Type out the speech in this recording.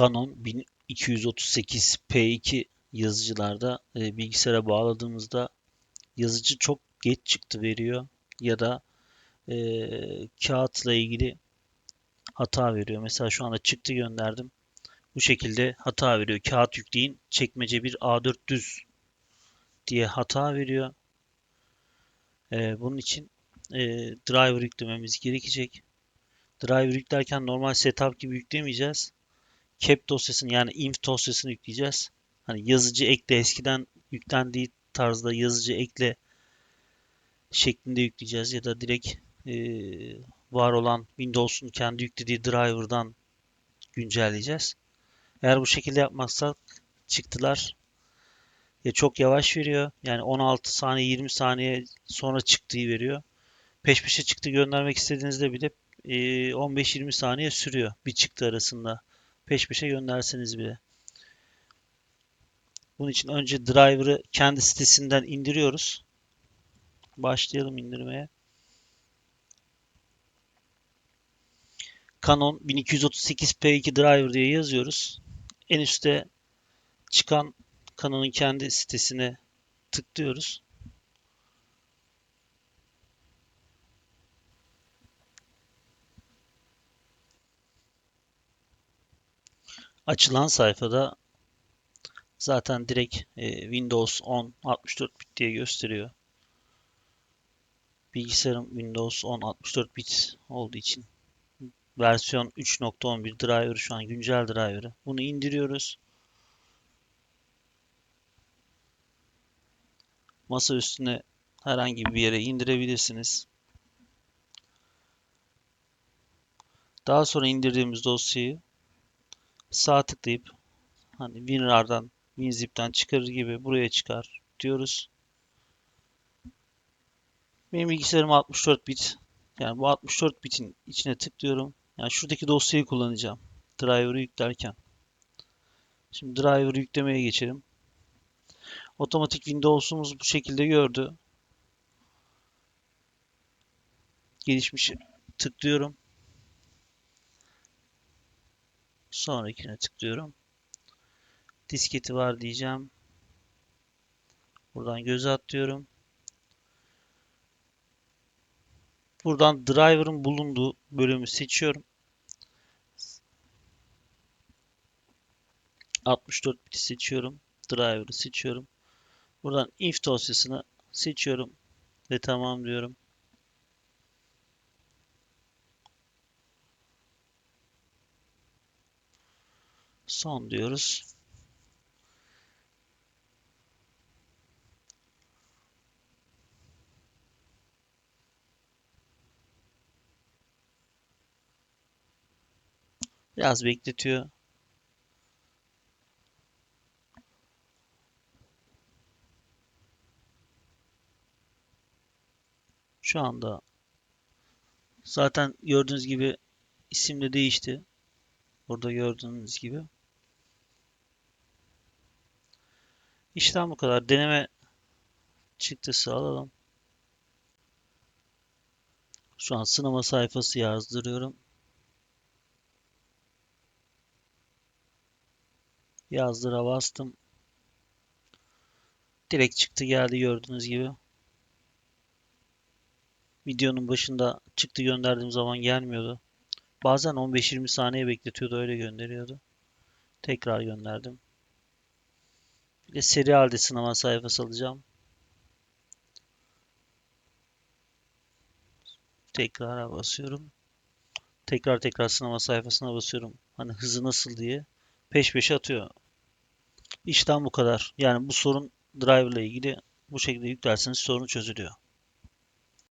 Canon 1238p2 yazıcılarda e, bilgisayara bağladığımızda yazıcı çok geç çıktı veriyor ya da e, kağıtla ilgili hata veriyor. Mesela şu anda çıktı gönderdim. Bu şekilde hata veriyor. Kağıt yükleyin çekmece bir A4 düz diye hata veriyor. E, bunun için e, driver yüklememiz gerekecek. Driver yüklerken normal setup gibi yüklemeyeceğiz. Cap dosyasını yani inf dosyasını yükleyeceğiz. Hani yazıcı ekle eskiden yüklendiği tarzda yazıcı ekle şeklinde yükleyeceğiz ya da direkt e, var olan Windows'un kendi yüklediği driver'dan güncelleyeceğiz. Eğer bu şekilde yapmazsak çıktılar ya çok yavaş veriyor. Yani 16 saniye 20 saniye sonra çıktığı veriyor. Peş peşe çıktı göndermek istediğinizde bile e, 15-20 saniye sürüyor bir çıktı arasında. Peş peşe gönderseniz bile. Bunun için önce driver'ı kendi sitesinden indiriyoruz. Başlayalım indirmeye. Canon 1238p2 driver diye yazıyoruz. En üstte çıkan Canon'un kendi sitesine tıklıyoruz. Açılan sayfada zaten direkt e, Windows 10 64 bit diye gösteriyor. Bilgisayarım Windows 10 64 bit olduğu için versiyon 3.11 driver şu an güncel driver'ı. Bunu indiriyoruz. Masa üstüne herhangi bir yere indirebilirsiniz. Daha sonra indirdiğimiz dosyayı sağ tıklayıp hani WinRAR'dan, WinZip'ten çıkarır gibi buraya çıkar diyoruz. Benim bilgisayarım 64 bit. Yani bu 64 bitin içine tıklıyorum. Yani şuradaki dosyayı kullanacağım. Driver'ı yüklerken. Şimdi driver'ı yüklemeye geçelim. Otomatik Windows'umuz bu şekilde gördü. Gelişmiş tıklıyorum. Sonrakine tıklıyorum. Disketi var diyeceğim. Buradan göze atlıyorum. Buradan driver'ın bulunduğu bölümü seçiyorum. 64 bit seçiyorum. Driver'ı seçiyorum. Buradan if dosyasını seçiyorum ve tamam diyorum. Son diyoruz. Biraz bekletiyor. Şu anda zaten gördüğünüz gibi isim de değişti. Burada gördüğünüz gibi. İşlem bu kadar. Deneme çıktısı alalım. Şu an sınama sayfası yazdırıyorum. Yazdıra bastım. Direkt çıktı geldi gördüğünüz gibi. Videonun başında çıktı gönderdiğim zaman gelmiyordu. Bazen 15-20 saniye bekletiyordu öyle gönderiyordu. Tekrar gönderdim. Bir de seri halde sınama sayfası alacağım. Tekrara basıyorum. Tekrar tekrar sınama sayfasına basıyorum. Hani hızı nasıl diye. Peş peşe atıyor. İşten bu kadar. Yani bu sorun driver ile ilgili bu şekilde yüklerseniz sorun çözülüyor.